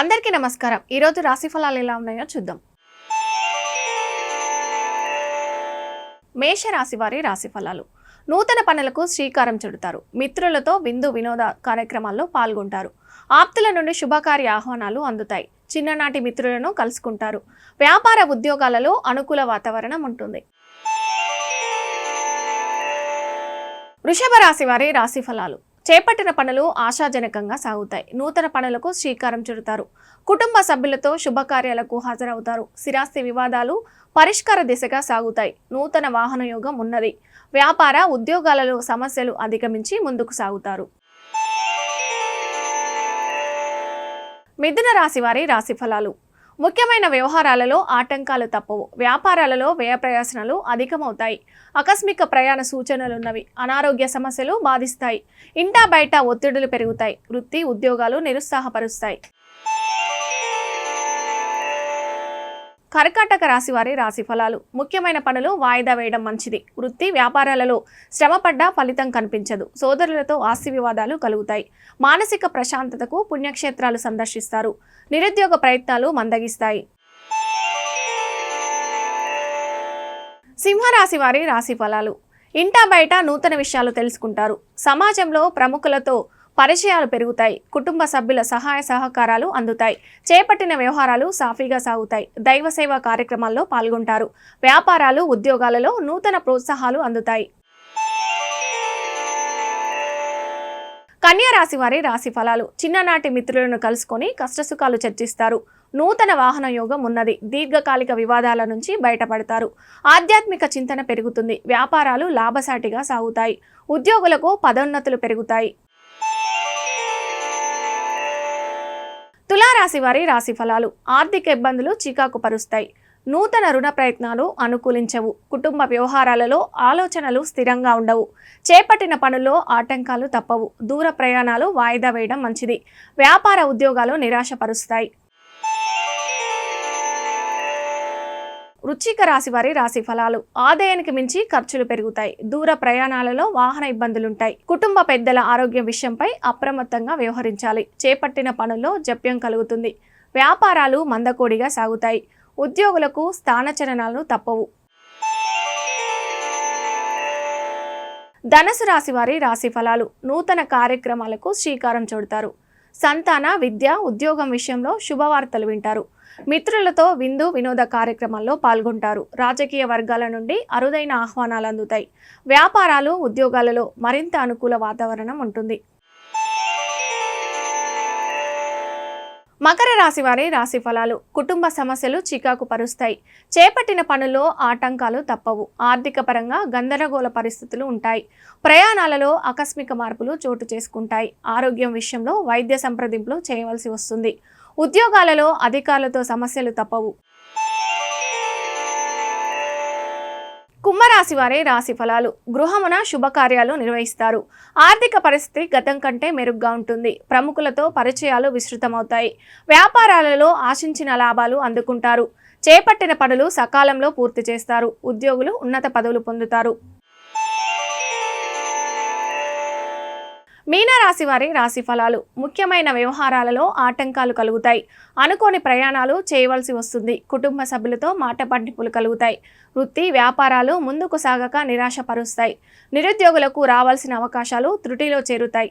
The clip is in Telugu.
అందరికీ నమస్కారం. ఈరోజు రాశి ఫలాలు ఎలా ఉన్నాయో చూద్దాం. మేష రాశి వారి రాశి ఫలాలు. నూతన పనులకు శ్రీకారం చుడతారు. మిత్రులతో విందు వినోద కార్యక్రమాల్లో పాల్గొంటారు. ఆప్తుల నుండి శుభకార్య ఆహ్వానాలు అందుతాయి. చిన్ననాటి మిత్రులను కలుసుకుంటారు. వ్యాపార ఉద్యోగాలలో అనుకూల వాతావరణం ఉంటుంది. వృషభ రాశి వారి రాశి ఫలాలు. చేపట్టిన పనులు ఆశాజనకంగా సాగుతాయి. నూతన పనులకు శ్రీకారం చుడతారు. కుటుంబ సభ్యులతో శుభకార్యాలకు హాజరవుతారు. స్థిరాస్తి వివాదాలు పరిష్కార దిశగా సాగుతాయి. నూతన వాహన యోగం ఉన్నది. వ్యాపార ఉద్యోగాలలో సమస్యలు అధిగమించి ముందుకు సాగుతారు. మిథున రాశి వారి రాశి ఫలాలు ముఖ్యమైన వ్యవహారాలలో ఆటంకాలు తప్పవు. వ్యాపారాలలో వ్యయ ప్రయాసనలు అధికమవుతాయి. ఆకస్మిక ప్రయాణ సూచనలున్నవి అనారోగ్య సమస్యలు బాధిస్తాయి. ఇంటా బయట ఒత్తిడులు పెరుగుతాయి. వృత్తి ఉద్యోగాలు నిరుత్సాహపరుస్తాయి. కర్కాటక రాశి వారి రాశి ఫలాలు. ముఖ్యమైన పనులు వాయిదా వేయడం మంచిది. వృత్తి వ్యాపారాలలో శ్రమపడ్డా ఫలితం కనిపించదు. సోదరులతో ఆస్తి వివాదాలు కలుగుతాయి. మానసిక ప్రశాంతతకు పుణ్యక్షేత్రాలు సందర్శిస్తారు. నిరుద్యోగ ప్రయత్నాలు మందగిస్తాయి. సింహరాశి వారి రాశి ఫలాలు. ఇంటా బయట నూతన విషయాలు తెలుసుకుంటారు. సమాజంలో ప్రముఖులతో పరిచయాలు పెరుగుతాయి. కుటుంబ సభ్యుల సహాయ సహకారాలు అందుతాయి. చేపట్టిన వ్యవహారాలు సాఫీగా సాగుతాయి. దైవ సేవా కార్యక్రమాల్లో పాల్గొంటారు. వ్యాపారాలు ఉద్యోగాలలో నూతన ప్రోత్సాహాలు అందుతాయి. కన్యా రాశి వారి రాశి ఫలాలు. చిన్ననాటి మిత్రులను కలుసుకొని కష్టసుఖాలు చర్చిస్తారు. నూతన వాహన యోగం ఉన్నది. దీర్ఘకాలిక వివాదాల నుంచి బయటపడతారు. ఆధ్యాత్మిక చింతన పెరుగుతుంది. వ్యాపారాలు లాభసాటిగా సాగుతాయి. ఉద్యోగులకు పదోన్నతులు పెరుగుతాయి. తులారాశి వారి రాశి ఫలాలు ఆర్థిక ఇబ్బందులు చికాకు పరుస్తాయి. నూతన రుణ ప్రయత్నాలు అనుకూలించవు. కుటుంబ వ్యవహారాలలో ఆలోచనలు స్థిరంగా ఉండవు. చేపట్టిన పనుల్లో ఆటంకాలు తప్పవు. దూర ప్రయాణాలు వాయిదా వేయడం మంచిది. వ్యాపార ఉద్యోగాలు నిరాశపరుస్తాయి. వృచ్చిక రాశి వారి రాశి ఫలాలు. ఆదాయానికి మించి ఖర్చులు పెరుగుతాయి. దూర ప్రయాణాలలో వాహన ఇబ్బందులుంటాయి. కుటుంబ పెద్దల ఆరోగ్యం విషయంపై అప్రమత్తంగా వ్యవహరించాలి. చేపట్టిన పనుల్లో జప్యం కలుగుతుంది. వ్యాపారాలు మందకోడిగా సాగుతాయి. ఉద్యోగులకు స్థానచలనాలు తప్పవు. ధనసు రాశి వారి రాశి ఫలాలు. నూతన కార్యక్రమాలకు శ్రీకారం చుడతారు. సంతాన విద్య ఉద్యోగం విషయంలో శుభవార్తలు వింటారు. మిత్రులతో విందు వినోద కార్యక్రమాల్లో పాల్గొంటారు. రాజకీయ వర్గాల నుండి అరుదైన ఆహ్వానాలు అందుతాయి. వ్యాపారాలు ఉద్యోగాలలో మరింత అనుకూల వాతావరణం ఉంటుంది. మకర రాశి వారి రాశి ఫలాలు కుటుంబ సమస్యలు చికాకు పరుస్తాయి. చేపట్టిన పనుల్లో ఆటంకాలు తప్పవు. ఆర్థిక పరంగా గందరగోళ పరిస్థితులు ఉంటాయి. ప్రయాణాలలో ఆకస్మిక మార్పులు చోటు చేసుకుంటాయి. ఆరోగ్యం విషయంలో వైద్య సంప్రదింపులు చేయవలసి వస్తుంది. ఉద్యోగాలలో అధికారులతో సమస్యలు తప్పవు. కుంభరాశి వారే రాశి ఫలాలు. గృహమున శుభకార్యాలు నిర్వహిస్తారు. ఆర్థిక పరిస్థితి గతం కంటే మెరుగ్గా ఉంటుంది. ప్రముఖులతో పరిచయాలు విస్తృతమవుతాయి. వ్యాపారాలలో ఆశించిన లాభాలు అందుకుంటారు. చేపట్టిన పనులు సకాలంలో పూర్తి చేస్తారు. ఉద్యోగులు ఉన్నత పదవులు పొందుతారు. మీనరాశి వారి రాశి ఫలాలు ముఖ్యమైన వ్యవహారాలలో ఆటంకాలు కలుగుతాయి. అనుకోని ప్రయాణాలు చేయవలసి వస్తుంది. కుటుంబ సభ్యులతో మాట పట్టింపులు కలుగుతాయి. వృత్తి వ్యాపారాలు ముందుకు సాగక నిరాశపరుస్తాయి. నిరుద్యోగులకు రావాల్సిన అవకాశాలు త్రుటిలో చేరుతాయి.